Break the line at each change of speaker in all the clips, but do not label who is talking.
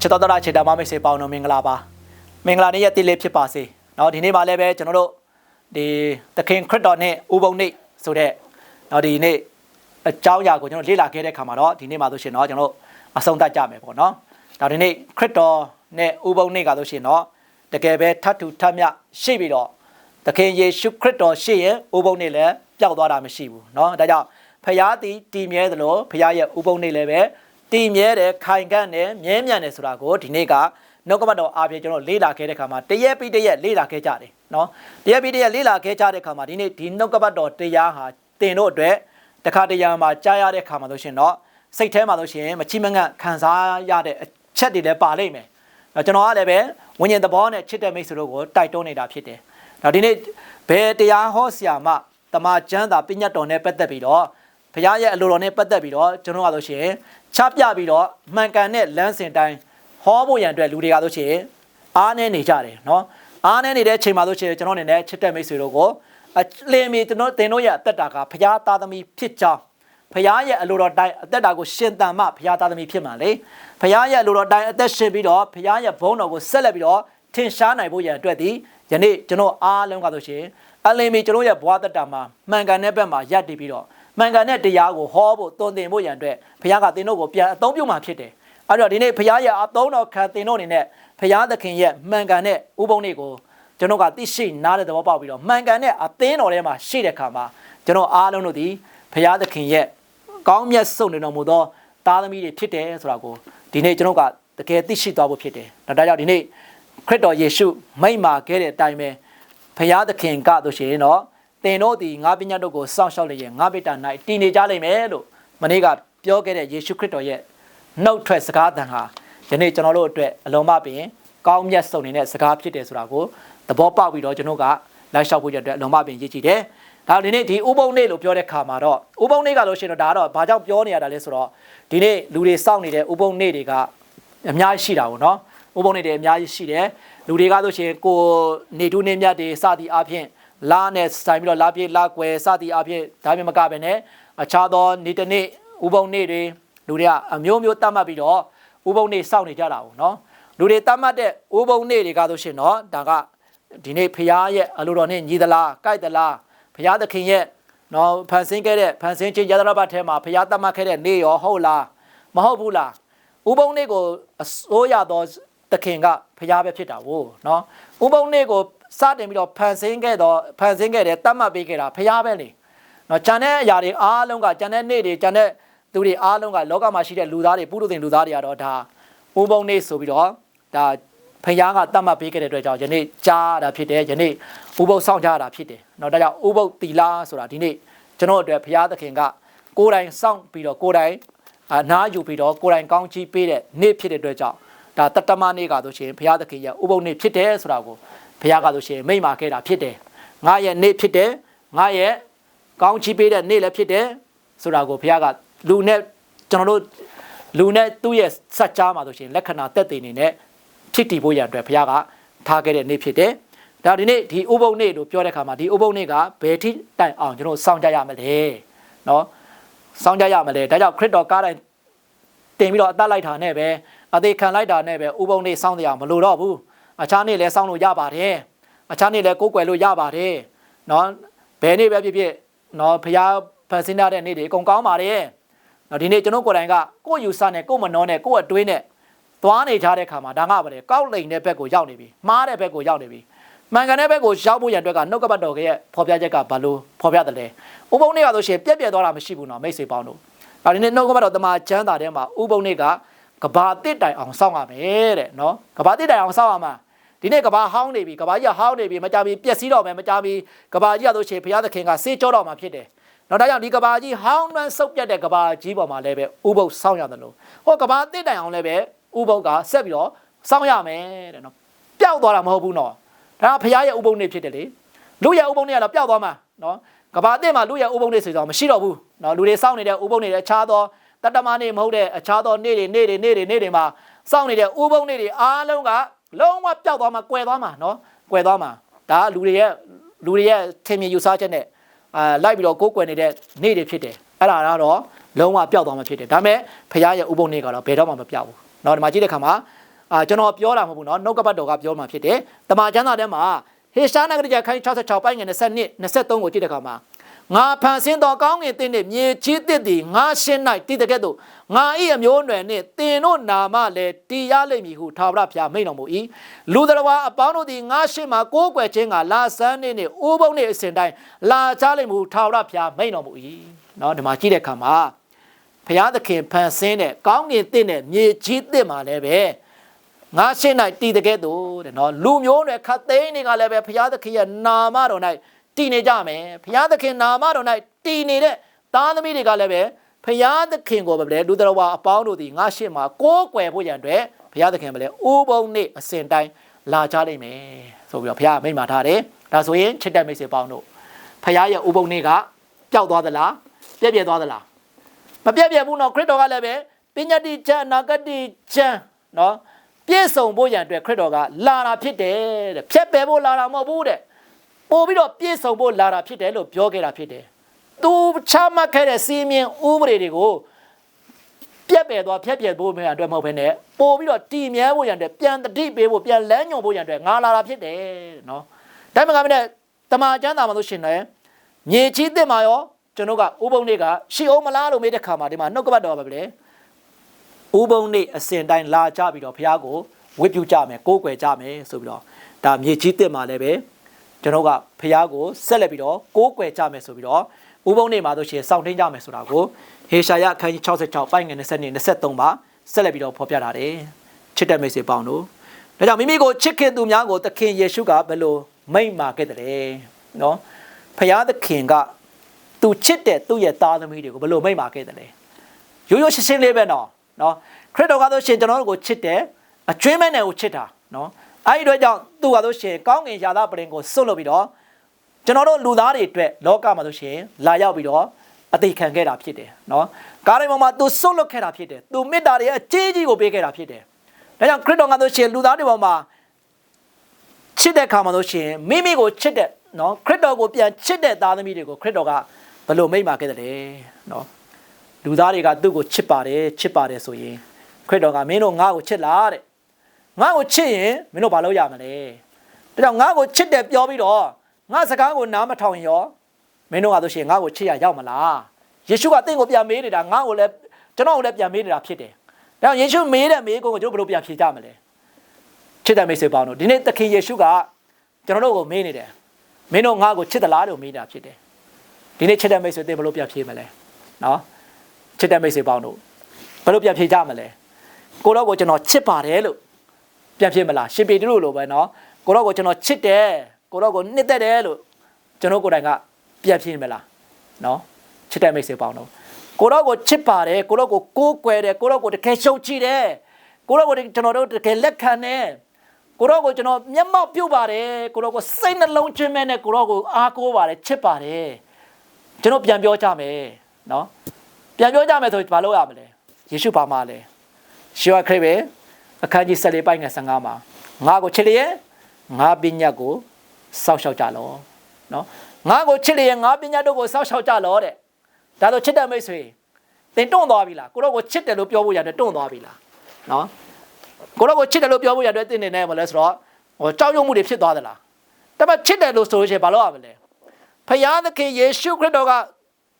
ချစ်တော်တော်ချစ်တော်မမိတ်ဆွေပေါင်းတို့မင်္ဂလာပါမင်္ဂလာနေ့ရက်တိလေးဖြစ်ပါစေเนาะဒီနေ့မှလည်းပဲကျွန်တော်တို့ဒီသခင်ခရစ်တော်နဲ့ဥပုံနေ့ဆိုတဲ့เนาะဒီနေ့အကြောင်းအရာကိုကျွန်တော်လေ့လာခဲ့တဲ့ခါမှာတော့ဒီနေ့မှဆိုရှင်เนาะကျွန်တော်တို့အဆုံးသတ်ကြမယ်ပေါ့เนาะဒါဒီနေ့ခရစ်တော်နဲ့ဥပုံနေ့ကဆိုရှင်เนาะတကယ်ပဲထပ်ထူထပ်မြရှိပြီးတော့သခင်ယေရှုခရစ်တော်ရှိရင်ဥပုံနေ့လည်းပျောက်သွားတာမရှိဘူးเนาะဒါကြောင့်ဖရာသည်တည်မြဲသလိုဖရာရဲ့ဥပုံနေ့လည်းပဲ တည်မြဲတယ်ခိုင်ခန့်တယ်မြဲမြံတယ်ဆိုတာကိုဒီနေ့ကနှုတ်ကပတ်တော်အားဖြင့်ကျွန်တော်လေ့လာခဲ့တဲ့ခါမှာတရက်ပြီးတရက်လေ့လာခဲ့ကြတယ်နော်တရက်ပြီးတရက်လေ့လာခဲ့ကြတဲ့ခါမှာဒီနေ့ဒီနှုတ်ကပတ်တော်တရားဟာတင်တို့အတွက်တခါတရံမှာကြားရတဲ့ခါမှာဆိုရှင်တော့စိတ်ထဲမှာဆိုရှင်မချိမငတ်ခံစားရတဲ့အချက်တွေလည်းပါလိမ့်မယ်။ကျွန်တော်ကလည်းပဲဝိညာဉ်သဘောနဲ့ချစ်တဲ့မိတ်ဆွေတို့ကိုတိုက်တွန်းနေတာဖြစ်တယ်။ဒါဒီနေ့ဘယ်တရားဟောဆရာမတမန်ကျမ်းသာပညတ်တော်နဲ့ပတ်သက်ပြီးတော့ဘုရားရဲ့အလိုတော်နဲ့ပတ်သက်ပြီးတော့ကျွန်တော်ကဆိုရှင် ချပြပြီးတော့မှန်ကန်တဲ့လမ်းစဉ်တိုင်းဟောဖို့ရန်အတွက်လူတွေကဆိုရှင်အားနေနေကြတယ်နော်အားနေနေတဲ့အချိန်မှာဆိုရှင်ကျွန်တော်အနေနဲ့ချစ်တဲ့မိတ်ဆွေတို့ကိုအလင်းမီကျွန်တော်တင်တို့ရဲ့အသက်တာကဘုရားသားသမီးဖြစ်ကြောင်းဘုရားရဲ့အလိုတော်တိုင်းအသက်တာကိုရှင်သန်မှဘုရားသားသမီးဖြစ်မှာလေဘုရားရဲ့အလိုတော်တိုင်းအသက်ရှင်ပြီးတော့ဘုရားရဲ့ဘုန်းတော်ကိုဆက်လက်ပြီးတော့ထင်ရှားနိုင်ဖို့ရန်အတွက်ဒီယနေ့ကျွန်တော်အားလုံးကဆိုရှင်အလင်းမီကျွန်တော်ရဲ့ဘဝသက်တာမှာမှန်ကန်တဲ့ဘက်မှာရပ်တည်ပြီးတော့ မှန်ကန်တဲ့တရားကိုဟောဖို့တုံသင်ဖို့ရန်အတွက်ဘုရားကသင်တို့ကိုပြန်အသုံးပြုမှာဖြစ်တယ်။အဲ့တော့ဒီနေ့ဘုရားရဲ့အသုံးတော်ခံသင်တို့အနေနဲ့ဘုရားသခင်ရဲ့မှန်ကန်တဲ့ဥပုံတွေကိုကျွန်တော်ကသိရှိနားတဲ့သဘောပေါက်ပြီးတော့မှန်ကန်တဲ့အသင်းတော်ထဲမှာရှိတဲ့ခါမှာကျွန်တော်အားလုံးတို့ဒီဘုရားသခင်ရဲ့ကောင်းမြတ်ဆုံးနေတော်မူသောသားသမီးတွေဖြစ်တယ်ဆိုတာကိုဒီနေ့ကျွန်တော်ကတကယ်သိရှိသွားဖို့ဖြစ်တယ်။ဒါကြောင့်ဒီနေ့ခရစ်တော်ယေရှုမိန့်မာခဲ့တဲ့အတိုင်းပဲဘုရားသခင်ကဆိုရှင်တော့ သင်တို့ဒီငါပညာတို့ကိုစောင့်ရှောက်လျက်ငါဗိတ္တာ၌တည်နေကြလိမ့်မယ်လို့မနေ့ကပြောခဲ့တဲ့ယေရှုခရစ်တော်ရဲ့နှုတ်ထွက်စကားတန်ဟာယနေ့ကျွန်တော်တို့အတွက်အလုံးမပင်ကောင်းမြတ်ဆုံးနေတဲ့စကားဖြစ်တယ်ဆိုတာကိုသဘောပေါက်ပြီးတော့ကျွန်တော်ကလိုက်လျှောက်ဖို့ရတဲ့အလုံးမပင်ရည်ကြည်တယ်။ဒါဒီနေ့ဒီဥပုံနေ့လို့ပြောတဲ့ခါမှာတော့ဥပုံနေ့ကလို့ရှိရင်တော့ဒါကတော့ဘာကြောင့်ပြောနေရတာလဲဆိုတော့ဒီနေ့လူတွေစောင့်နေတဲ့ဥပုံနေ့တွေကအများကြီးရှိတာပေါ့နော်။ဥပုံနေ့တွေအများကြီးရှိတယ်။လူတွေကဆိုရှင်ကိုနေတူးနေမြတ်တွေစသည်အပြင် လာနဲ့ဆိုင်ပြီးတော့လာပြေးလာကွယ်စသည်အဖြစ်ဒါမှမကပဲနဲ့အခြားသောနေ့တစ်နေ့ဥပုံနေ့တွေလူတွေကအမျိုးမျိုးတတ်မှတ်ပြီးတော့ဥပုံနေ့စောင့်နေကြတာပေါ့နော်လူတွေတတ်မှတ်တဲ့ဥပုံနေ့တွေကဆိုရှင်တော့ဒါကဒီနေ့ဖရားရဲ့အလိုတော်နဲ့ညီသလားကြိုက်သလားဖရားသခင်ရဲ့နော်ဖန်ဆင်းခဲ့တဲ့ဖန်ဆင်းခြင်းယသရဘတ်ထဲမှာဖရားတတ်မှတ်ခဲ့တဲ့နေ့ရောဟုတ်လားမဟုတ်ဘူးလားဥပုံနေ့ကိုအစိုးရသောသခင်ကဖရားပဲဖြစ်တာဝို့နော်ဥပုံနေ့ကို စတင်ပြီးတော့ဖန်ဆင်းခဲ့တော့ဖန်ဆင်းခဲ့တယ်တတ်မှတ်ပေးခဲ့တာဖရားပဲလေနော်ဂျန်တဲ့အရာတွေအားလုံးကဂျန်တဲ့နေ့တွေဂျန်တဲ့သူတွေအားလုံးကလောကမှာရှိတဲ့လူသားတွေပုရုသင်လူသားတွေကတော့ဒါဥပုံနေ့ဆိုပြီးတော့ဒါဖရားကတတ်မှတ်ပေးခဲ့တဲ့အတွက်ကြောင့်ယနေ့ကြားတာဖြစ်တယ်ယနေ့ဥပုပ်ဆောင်ကြတာဖြစ်တယ်နော်ဒါကြောင့်ဥပုပ်တီလာဆိုတာဒီနေ့ကျွန်တော်အတွက်ဖရားသခင်ကကိုယ်တိုင်စောင့်ပြီးတော့ကိုယ်တိုင်အနားယူပြီးတော့ကိုယ်တိုင်ကောင်းချီးပေးတဲ့နေ့ဖြစ်တဲ့အတွက်ကြောင့်ဒါတတမနေ့ကဆိုရှင်ဘုရားသခင်ရဲ့ဥပုံနေ့ဖြစ်တယ်ဆိုတာကို ဘုရားကဆိုရှင်မိန့်မာခဲ့တာဖြစ်တယ်ငါရဲ့နေ့ဖြစ်တယ်ငါရဲ့ကောင်းချီးပေးတဲ့နေ့လည်းဖြစ်တယ်ဆိုတာကိုဘုရားကလူနဲ့ကျွန်တော်တို့လူနဲ့သူ့ရဲ့စัจ जा မှာဆိုရှင်လက္ခဏာတက်တည်နေနဲ့ဖြစ်တည်ဖို့ရအတွက်ဘုရားကထားခဲ့တဲ့နေ့ဖြစ်တယ်ဒါဒီနေ့ဒီဥပုံနေ့လို့ပြောတဲ့ခါမှာဒီဥပုံနေ့ကဘယ်ထိတိုင်အောင်ကျွန်တော်စောင့်ကြရမလဲเนาะစောင့်ကြရမလဲဒါကြောင့်ခရစ်တော်ကားတိုင်းတင်ပြီးတော့အသက်လိုက်တာနဲ့ပဲအသေးခံလိုက်တာနဲ့ပဲဥပုံနေ့စောင့်တရားမလိုတော့ဘူး အခြားနေ့လည်းစောင့်လို့ရပါတယ်အခြားနေ့လည်းကိုယ်ကွယ်လို့ရပါတယ်နော်ဘယ်နေ့ပဲဖြစ်ဖြစ်နော်ဖရားဖန်ဆင်းရတဲ့နေ့တွေအကုန်ကောင်းပါတယ်နော်ဒီနေ့ကျွန်တော်ကိုယ်တိုင်ကကိုယ့်ယူဆနဲ့ကိုယ့်မနှောနဲ့ကိုယ့်အတွင်းနဲ့သွားနေကြတဲ့ခါမှာဒါကပဲကောက်လိန်တဲ့ဘက်ကိုရောက်နေပြီမှားတဲ့ဘက်ကိုရောက်နေပြီမှန်ကန်တဲ့ဘက်ကိုရောက်ဖို့ရန်အတွက်ကနှုတ်ကပတ်တော်ရဲ့ဖော်ပြချက်ကဘာလို့ဖော်ပြတယ်လဲဥပုံနေ့ကဆိုရှင်ပြက်ပြက်သွားတာမရှိဘူးနော်မိတ်ဆွေပေါင်းတို့ဒါဒီနေ့နှုတ်ကပတ်တော်တမန်ကျမ်းစာထဲမှာဥပုံနေ့ကကဘာတစ်တိုင်အောင်စောင့်ရမယ်တဲ့နော်ကဘာတစ်တိုင်အောင်စောင့်ရမှာ ဒီနေ့ကဘာဟောင်းနေပြီကဘာကြီးဟောင်းနေပြီမကြမီပျက်စီးတော့မယ်မကြမီကဘာကြီးရလို့ရှိရင်ဘုရားသခင်ကစေးကြောတော့မှာဖြစ်တယ်နော်ဒါကြောင့်ဒီကဘာကြီးဟောင်းနှမ်းဆုပ်ပြတ်တဲ့ကဘာကြီးပေါ်မှာလည်းပဲဥပုပ်စောင့်ရတယ်လို့ဟောကဘာတစ်တိုင်အောင်လည်းပဲဥပုပ်ကဆက်ပြီးတော့စောင့်ရမယ်တဲ့နော်ပျောက်သွားတာမဟုတ်ဘူးနော်ဒါကဘုရားရဲ့ဥပုပ်နေဖြစ်တယ်လေလူရဲ့ဥပုပ်နေကတော့ပျောက်သွားမှာနော်ကဘာတစ်မှာလူရဲ့ဥပုပ်နေဆိုတော့မရှိတော့ဘူးနော်လူတွေစောင့်နေတဲ့ဥပုပ်နေတဲ့အခြားသောတတ္တမနေမဟုတ်တဲ့အခြားသောနေ့တွေနေ့တွေနေ့တွေနေ့တွေမှာစောင့်နေတဲ့ဥပုံနေ့တွေအားလုံးက လုံးဝပျောက်သွားမှာကွယ်သွားမှာနော်ကွယ်သွားမှာဒါလူတွေရဲ့လူတွေရဲ့ထင်မြင်ယူဆချက်နဲ့အာလိုက်ပြီးတော့ကိုးကွယ်နေတဲ့နေ့တွေဖြစ်တယ်အဲ့ဒါကတော့လုံးဝပျောက်သွားမှာဖြစ်တယ်ဒါပေမဲ့ဖခင်ရဲ့ဥပုံနေ့ကတော့ဘယ်တော့မှမပျောက်ဘူးနော်ဒီမှာကြည့်တဲ့အခါမှာအာကျွန်တော်ပြောတာမဟုတ်ဘူးနော်နှုတ်ကပတ်တော်ကပြောမှဖြစ်တယ်တမန်ကျမ်းစာထဲမှာဟေရှာနဂရကျခန်း66ပိုင်းငယ်20 23ကိုကြည့်တဲ့အခါမှာ ငါဖန်ဆင်းသောကောင်းငင်တင့်နှင့်မြေကြီးတစ်သည်ငါရှင်း၌တည်တဲ့ကဲ့သို့ငါ၏အမျိုးအနွယ်နှင့်တင်တို့နာမလည်းတည်ရလိမ့်မည်ဟုထာဝရဘုရားမိန့်တော်မူ၏လူတော်ဝါအပေါင်းတို့သည်ငါရှင်းမှာကိုးကွယ်ခြင်းကလာဆန်းနေနှင့်အိုးပုံနှင့်အစဉ်တိုင်းလာချလိမ့်မည်ဟုထာဝရဘုရားမိန့်တော်မူ၏နော်ဒီမှာကြည့်တဲ့အခါမှာဘုရားသခင်ဖန်ဆင်းတဲ့ကောင်းငင်တင့်နဲ့မြေကြီးတစ်မှာလည်းပဲငါရှင်း၌တည်တဲ့ကဲ့သို့တဲ့နော်လူမျိုးနွယ်ခတ်သိန်းတွေကလည်းပဲဘုရားသခင်ရဲ့နာမတော်၌ တည်နေကြမယ်ဘုရားသခင်နာမတော်၌တည်နေတဲ့သားသမီးတွေကလည်းပဲဖရာသခင်ကိုပဲလေလူတော်ဝါအပေါင်းတို့ဒီငါရှေ့မှာကိုးကွယ်ဖို့ရန်အတွက်ဖရာသခင်ပဲလေအိုးပုံနဲ့အစဉ်တိုင်းလာကြလိမ့်မယ်ဆိုပြီးတော့ဖရာမိန့်မာထားတယ်ဒါဆိုရင်ချစ်တဲ့မိတ်ဆွေပေါင်းတို့ဖရာရဲ့အိုးပုံနဲ့ကပျောက်သွားသလားပြည့်ပြည့်သွားသလားမပြည့်ပြည့်ဘူးနော်ခရစ်တော်ကလည်းပဲပညာတိချမ်းအနာဂတိချမ်းနော်ပြည့်စုံဖို့ရန်အတွက်ခရစ်တော်ကလာတာဖြစ်တယ်တဲ့ဖြတ်ပယ်ဖို့လာတာမဟုတ်ဘူးတဲ့ ပို့ပြီးတော့ပြည့်စုံဖို့လာတာဖြစ်တယ်လို့ပြောခဲ့တာဖြစ်တယ်သူချမှတ်ခဲ့တဲ့စီမင်းဥပဒေတွေကိုပြက်ပယ်သွားဖြတ်ပြက်ဖို့မြန်အတွက်မဟုတ်ဘဲနဲ့ပို့ပြီးတော့တည်မြဲဖို့ရန်အတွက်ပြန်တတိပေးဖို့ပြန်လန်းညွန်ဖို့ရန်အတွက်ငါလာတာဖြစ်တယ်နော်ဒါမှမဟုတ်တမန်ကျမ်းသာမှာလို့ရှင်လည်းမြေကြီးတစ်မှာရောကျွန်တော်ကဥပုံတွေကရှီအောင်မလားလို့မေးတဲ့ခါမှာဒီမှာနှုတ်ကပတ်တော်ပါပဲလေဥပုံနေအစဉ်တိုင်းလာကြပြီးတော့ဘုရားကိုဝတ်ပြုကြမယ်ကိုးကွယ်ကြမယ်ဆိုပြီးတော့ဒါမြေကြီးတစ်မှာလည်းပဲ ကျွန်တော်ကဘုရားကိုဆက်လက်ပြီးတော့ကိုးကွယ်ကြမယ်ဆိုပြီးတော့ဥပုံနေမှာဆိုရှင်စောင့်ထိန်ကြမယ်ဆိုတာကိုဟေရှာယအခန်းကြီး66ပိုင်းငယ်20နဲ့23မှာဆက်လက်ပြီးတော့ဖော်ပြထားတယ်ချစ်တဲ့မိတ်ဆွေပေါင်းတို့ဒါကြောင့်မိမိကိုချစ်ခင်သူများကိုသခင်ယေရှုကဘယ်လိုမိန့်မာခဲ့တယ်နော်ဖခင်သခင်ကသူချစ်တဲ့သူ့ရဲ့သားသမီးတွေကိုဘယ်လိုမိန့်မာခဲ့တယ်လဲရိုးရိုးရှင်းရှင်းလေးပဲနော်နော်ခရစ်တော်ကဆိုရှင်ကျွန်တော်တို့ကိုချစ်တယ်အကျွင်းမဲ့နယ်ကိုချစ်တာနော် အဲ့ဒီအတွက်ကြောင့်သူကဆိုရှင်ကောင်းကင်ယာသပရင်ကိုစွန့်လို့ပြီးတော့ကျွန်တော်တို့လူသားတွေအတွက်လောကမှာဆိုရှင်လာရောက်ပြီးတော့အသိခံခဲ့တာဖြစ်တယ်နော်ကားတိုင်းပေါ်မှာသူစွန့်လွတ်ခဲ့တာဖြစ်တယ်သူမေတ္တာတွေအကြီးကြီးကိုပေးခဲ့တာဖြစ်တယ်ဒါကြောင့်ခရစ်တော်ကဆိုရှင်လူသားတွေပေါ်မှာချစ်တဲ့ခါမှာဆိုရှင်မိမိကိုချစ်တဲ့နော်ခရစ်တော်ကိုပြန်ချစ်တဲ့သားသမီးတွေကိုခရစ်တော်ကဘယ်လိုမိန့်မာခဲ့တယ်နော်လူသားတွေကသူ့ကိုချစ်ပါတယ်ချစ်ပါတယ်ဆိုရင်ခရစ်တော်ကမင်းတို့ငါ့ကိုချစ်လားတဲ့ ငါ့ကိုချစ်ရင်မင်းတို့ဘာလုပ်ရမလဲဒါကြောင့်ငါ့ကိုချစ်တယ်ပြောပြီးတော့ငါစကားကိုနားမထောင်ရင်ရောမင်းတို့ကဆိုရှင်ငါ့ကိုချစ်ရရောက်မလားယေရှုကတင့်ကိုပြန်မေးနေတာငါ့ကိုလည်းကျွန်တော်ကိုလည်းပြန်မေးနေတာဖြစ်တယ်ဒါကြောင့်ယေရှုမေးတဲ့မေးကိုကျွန်တော်ဘယ်လိုပြန်ဖြေကြမလဲချစ်တဲ့မိတ်ဆွေပေါင်းတို့ဒီနေ့သခင်ယေရှုကကျွန်တော်တို့ကိုမေးနေတယ်မင်းတို့ငါ့ကိုချစ်သလားလို့မေးတာဖြစ်တယ်ဒီနေ့ချစ်တဲ့မိတ်ဆွေသင်ဘယ်လိုပြန်ဖြေမလဲနော်ချစ်တဲ့မိတ်ဆွေပေါင်းတို့ဘယ်လိုပြန်ဖြေကြမလဲကိုတော့ကိုကျွန်တော်ချစ်ပါတယ်လို့ ပြန်ဖြေမလားရှင်ပေတရုလိုပဲနော်ကိုတော့ကိုကျွန်တော်ချစ်တယ်ကိုတော့ကိုနှစ်သက်တယ်လို့ကျွန်တော်ကိုယ်တိုင်ကပြန်ဖြေမလားနော်ချစ်တဲ့မိတ်ဆွေပေါင်းတို့ကိုတော့ကိုချစ်ပါတယ်ကိုတော့ကိုကိုးကွယ်တယ်ကိုတော့ကိုတကယ်ရှုံချတယ်ကိုတော့ကိုကျွန်တော်တို့တကယ်လက်ခံတယ်ကိုတော့ကိုကျွန်တော်မျက်မှောက်ပြုတ်ပါတယ်ကိုတော့ကိုစိတ်နှလုံးချင်းမဲ့နဲ့ကိုတော့ကိုအားကိုးပါတယ်ချစ်ပါတယ်ကျွန်တော်ပြန်ပြောကြမယ်နော်ပြန်ပြောကြမယ်ဆိုဘာလုပ်ရမလဲယေရှုဘာမှလဲရှေးခရစ်ပဲ အခန်းကြီး14ပိုင်းငယ်15မှာငါကိုချစ်လျက်ငါပညာကိုစောက်ရှောက်ကြလောနော်ငါကိုချစ်လျက်ငါပညာတို့ကိုစောက်ရှောက်ကြလောတဲ့ဒါဆိုချစ်တဲ့မိတ်ဆွေသင်တွန့်သွားပြီလားကိုတော့ကိုချစ်တယ်လို့ပြောဖို့ရတယ်တွန့်သွားပြီလားနော်ကိုတော့ကိုချစ်တယ်လို့ပြောဖို့ရတယ်သင်နေနေမလဲဆိုတော့ဟိုကြောက်ရွံ့မှုတွေဖြစ်သွားသလားဒါပေမဲ့ချစ်တယ်လို့ဆိုလို့ရှိရင်ဘာလုပ်ရမလဲဖယားသခင်ယေရှုခရစ်တော်က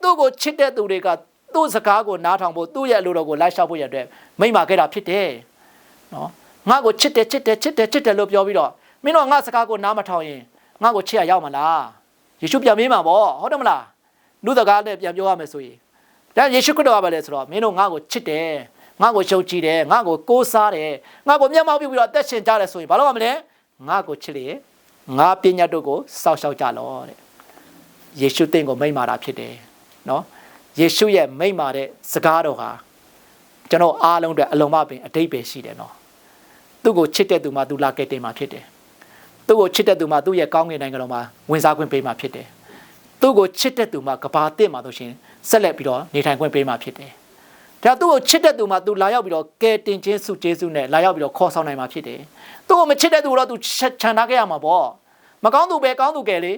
သူ့ကိုချစ်တဲ့သူတွေကသူ့စကားကိုနားထောင်ဖို့သူ့ရဲ့အလိုတော်ကိုလိုက်လျှောက်ဖို့ရတဲ့မိမခဲ့တာဖြစ်တယ် နော်ငါ့ကိုချစ်တယ်ချစ်တယ်ချစ်တယ်ချစ်တယ်လို့ပြောပြီးတော့မင်းတို့ငါစကားကိုနားမထောင်ရင်ငါ့ကိုချစ်ရရောက်မလားယေရှုပြန်မေးမှာပေါ့ဟုတ်တယ်မလားလူစကားနဲ့ပြန်ပြောရမယ်ဆိုရင်ဒါယေရှုခရစ်တော်ကပဲလေဆိုတော့မင်းတို့ငါ့ကိုချစ်တယ်ငါ့ကိုရှုံကြည်တယ်ငါ့ကိုကိုးစားတယ်ငါ့ကိုမျက်မှောက်ပြုပြီးတော့အသက်ရှင်ကြတယ်ဆိုရင်ဘာလို့ရမလဲငါ့ကိုချစ်လေငါပညာတို့ကိုစောက်ရှောက်ကြလောတဲ့ယေရှုတင့်ကိုမိန့်မာတာဖြစ်တယ်နော်ယေရှုရဲ့မိန့်မာတဲ့စကားတော်ဟာကျွန်တော်အားလုံးအတွက်အလုံးမပင်အတိတ်ပဲရှိတယ်နော် သူ့ကိုချစ်တဲ့သူမှသူလာကဲတင်မှာဖြစ်တယ်သူ့ကိုချစ်တဲ့သူမှသူ့ရဲ့ကောင်းကင်နိုင်ငံတော်မှာဝင်စားခွင့်ပေးမှာဖြစ်တယ်သူ့ကိုချစ်တဲ့သူမှကဘာတစ်မှာဆိုရှင်ဆက်လက်ပြီးတော့နေထိုင်ခွင့်ပေးမှာဖြစ်တယ်ဒါသူ့ကိုချစ်တဲ့သူမှသူလာရောက်ပြီးတော့ကဲတင်ခြင်းစုကျေးဇူးနဲ့လာရောက်ပြီးတော့ခေါ်ဆောင်နိုင်မှာဖြစ်တယ်သူ့ကိုမချစ်တဲ့သူတော့သူခြံထားခဲ့ရမှာပေါ့မကောင်းသူပဲကောင်းသူကဲလေ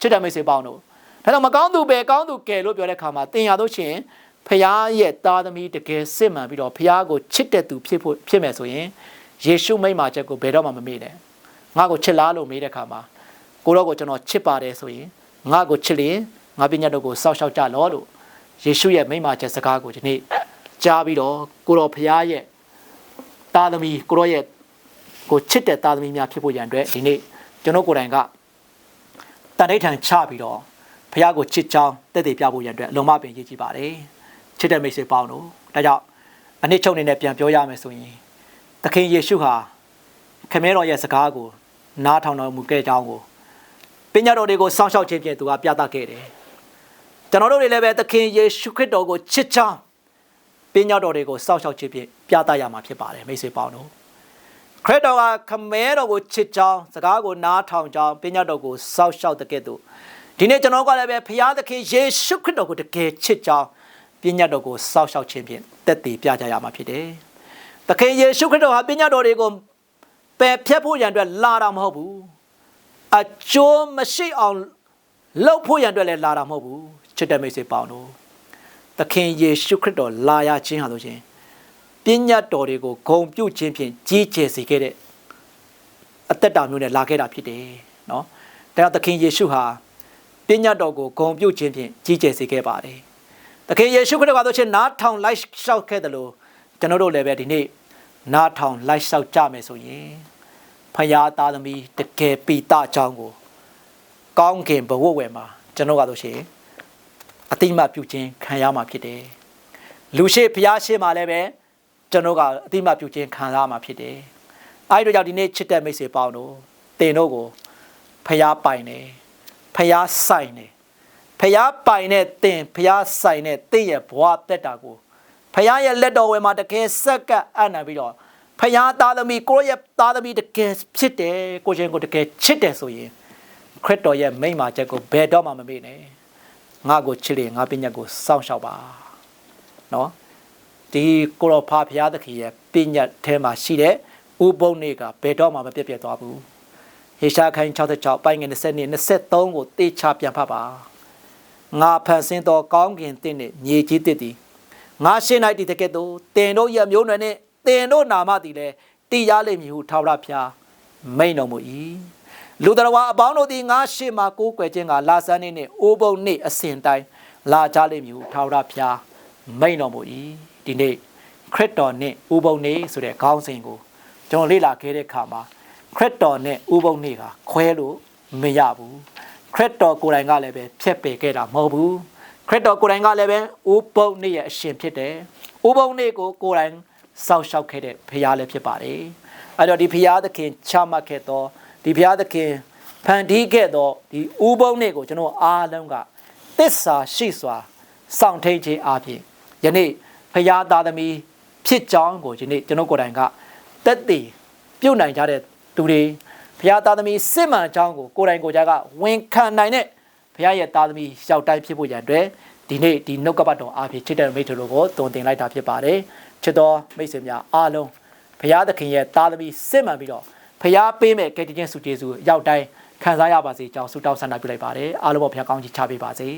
ချစ်တဲ့မိတ်ဆွေပေါင်းတို့ဒါတော့မကောင်းသူပဲကောင်းသူကဲလို့ပြောတဲ့အခါမှာတင်ရတော့ရှင်ဖခင်ရဲ့သားသမီးတကယ်စစ်မှန်ပြီးတော့ဖခင်ကိုချစ်တဲ့သူဖြစ်ဖို့ဖြစ်မယ်ဆိုရင် ယေရှုမိန့်မာချက်ကိုဘယ်တော့မှမမေ့နဲ့ငါ့ကိုချစ်လားလို့မေးတဲ့အခါမှာကိုတော့ကိုကျွန်တော်ချစ်ပါတယ်ဆိုရင်ငါ့ကိုချစ်လျင်ငါပညာတော်ကိုစောက်ရှောက်ကြလောလို့ယေရှုရဲ့မိန့်မာချက်စကားကိုဒီနေ့ကြားပြီးတော့ကိုတော်ဖရားရဲ့တာသမီကိုတော်ရဲ့ကိုချစ်တဲ့တာသမီများဖြစ်ဖို့ရန်အတွက်ဒီနေ့ကျွန်တော်ကိုယ်တိုင်ကတန်ဋိဌာန်ချပြီးတော့ဖရားကိုချစ်ချောင်းတက်တည်ပြဖို့ရန်အတွက်အလုံးမပင်ရည်ကြည်ပါတယ်ချစ်တဲ့မိတ်ဆွေပေါင်းတို့ဒါကြောင့်အနစ်ချုပ်နေနဲ့ပြန်ပြောရမယ်ဆိုရင် သခင်ယေရှုဟာခမဲတော်ရဲ့စကားကိုနားထောင်တော်မူခဲ့ကြောင်းကိုပညာတော်တွေကိုစောင့်ရှောက်ခြင်းဖြင့်သူကပြသခဲ့တယ်ကျွန်တော်တို့တွေလည်းပဲသခင်ယေရှုခရစ်တော်ကိုချစ်ချောင်းပညာတော်တွေကိုစောင့်ရှောက်ခြင်းဖြင့်ပြသရမှာဖြစ်ပါတယ်မိတ်ဆွေပေါင်းတို့ခရစ်တော်ကခမဲတော်ကိုချစ်ချောင်းစကားကိုနားထောင်ကြောင်းပညာတော်ကိုစောင့်ရှောက်တဲ့ကဲ့သို့ဒီနေ့ကျွန်တော်ကလည်းပဲဖခင်သခင်ယေရှုခရစ်တော်ကိုတကယ်ချစ်ကြောင်းပညာတော်ကိုစောင့်ရှောက်ခြင်းဖြင့်တက်တည်ပြကြရမှာဖြစ်တယ်။ သခင်ယေရှုခရစ်တော်ဟာပညာတော်တွေကိုပယ်ဖြတ်ဖို့ရန်အတွက်လာတာမဟုတ်ဘူး။အကျိုးမရှိအောင်လှုပ်ဖို့ရန်အတွက်လည်းလာတာမဟုတ်ဘူး။ချစ်တဲ့မိတ်ဆွေပေါင်းတို့သခင်ယေရှုခရစ်တော်လာရခြင်းဟာဆိုရှင်ပညာတော်တွေကိုဂုံပြုတ်ခြင်းဖြင့်ကြီးကျယ်စေခဲ့တဲ့အသက်တာမျိုးနဲ့လာခဲ့တာဖြစ်တယ်နော်။ဒါကြောင့်သခင်ယေရှုဟာပညာတော်ကိုဂုံပြုတ်ခြင်းဖြင့်ကြီးကျယ်စေခဲ့ပါတယ်။သခင်ယေရှုခရစ်တော်ကဆိုရှင်နားထောင်လိုက်လျှောက်ခဲ့တယ်လို့ကျွန်တော်တို့လည်းပဲဒီနေ့ နားထောင်လိုက်လျှောက်ကြမယ်ဆိုရင်ဖယားသားသမီးတကယ်ပိတအကြောင်းကိုကောင်းကင်ဘဝဝယ်မှာကျွန်တော်ကဆိုရှင်အတိမပြုခြင်းခံရမှာဖြစ်တယ်။လူရှိဖယားရှိမှာလည်းပဲကျွန်တော်ကအတိမပြုခြင်းခံရမှာဖြစ်တယ်။အဲဒီတော့ကြောင့်ဒီနေ့ချစ်တဲ့မိတ်ဆွေပေါင်းတို့တင်တို့ကိုဖယားပိုင်တယ်။ဖျားဆိုင်နေဖျားပိုင်တဲ့တင်ဖျားဆိုင်တဲ့တင့်ရဲ့ဘဝတက်တာကို ဖျားရဲ့လက်တော်ဝယ်မှာတကယ်စက္ကပ်အံ့နာပြီးတော့ဖျားသားသမီးကိုရဲ့သားသမီးတကယ်ဖြစ်တယ်ကိုချင်းကိုတကယ်ချစ်တယ်ဆိုရင်ခရစ်တော်ရဲ့မိန့်မာချက်ကိုဘယ်တော့မှမမေ့နဲ့ငါကိုချစ်လေငါပညာကိုစောင့်ရှောက်ပါနော်ဒီကိုရောဖာဖျားသခင်ရဲ့ပညာထဲမှာရှိတဲ့ဥပုံနေကဘယ်တော့မှမပြတ်ပြတ်သွားဘူးဟေရှာခိုင်66ပိုင်းငယ်20နဲ့23ကိုတေချာပြန်ဖတ်ပါငါဖန်ဆင်းသောကောင်းကင်တင့်နဲ့မြေကြီးတစ်သည် ငါရှင်းလိုက်တဲ့ကဲ့သို့တင်တို့ရမျိုးနွယ်နဲ့တင်တို့နာမသည်လည်းတည်ရလိမ့်မည်ဟုထာဝရဘုရားမိန်တော်မူ၏လူတော်ဝါအပေါင်းတို့သည်ငါရှေ့မှာကိုးကွယ်ခြင်းကလာဆန်းနေနှင့်အိုးပုံနှင့်အစဉ်တိုင်းလာကြလိမ့်မည်ဟုထာဝရဘုရားမိန်တော်မူ၏ဒီနေ့ခရစ်တော်နှင့်ဥပုံနေဆိုတဲ့ခေါင်းစဉ်ကိုကျွန်တော်လေ့လာခဲ့တဲ့အခါမှာခရစ်တော်နဲ့ဥပုံနေကခွဲလို့မရဘူးခရစ်တော်ကိုယ်တိုင်ကလည်းပဲဖြတ်ပယ်ခဲ့တာမဟုတ်ဘူး ခရစ်တော်ကိုယ်တိုင်ကလည်းပဲဥပုံနေရဲ့အရှင်ဖြစ်တယ်ဥပုံနေကိုကိုယ်တိုင်စောက်ရှောက်ခဲ့တဲ့ဖရားလည်းဖြစ်ပါတယ်အဲ့တော့ဒီဖရားသခင်ချမှတ်ခဲ့သောဒီဖရားသခင်ဖန်တီးခဲ့သောဒီဥပုံနေကိုကျွန်တော်အားလုံးကသစ္စာရှိစွာစောင့်ထိန်ခြင်းအပြင်ယနေ့ဖရားသားသမီးဖြစ်ကြောင်းကိုယနေ့ကျွန်တော်ကိုယ်တိုင်ကတက်တည်ပြုတ်နိုင်ကြတဲ့သူတွေဘုရားသားသမီးစစ်မှန်အကြောင်းကိုကိုယ်တိုင်ကိုယ်ကြကဝန်ခံနိုင်တဲ့ ဘုရားရဲ့သားသမီးရောက်တိုင်းဖြစ်ဖို့ရန်အတွက်ဒီနေ့ဒီနှုတ်ကပတ်တော်အားဖြင့်ချစ်တဲ့မိတ်တို့ကိုတုံတင်လိုက်တာဖြစ်ပါတယ်ချစ်တော်မိတ်ဆွေများအားလုံးဘုရားသခင်ရဲ့သားသမီးစစ်မှန်ပြီးတော့ဘုရားပေးမဲ့ကယ်တင်ခြင်းစုကျေးဇူးရောက်တိုင်းခံစားရပါစေကြောင်းဆုတောင်းဆန္ဒပြုလိုက်ပါတယ်အားလုံးပေါ်ဘုရားကောင်းချီးချပေးပါစေ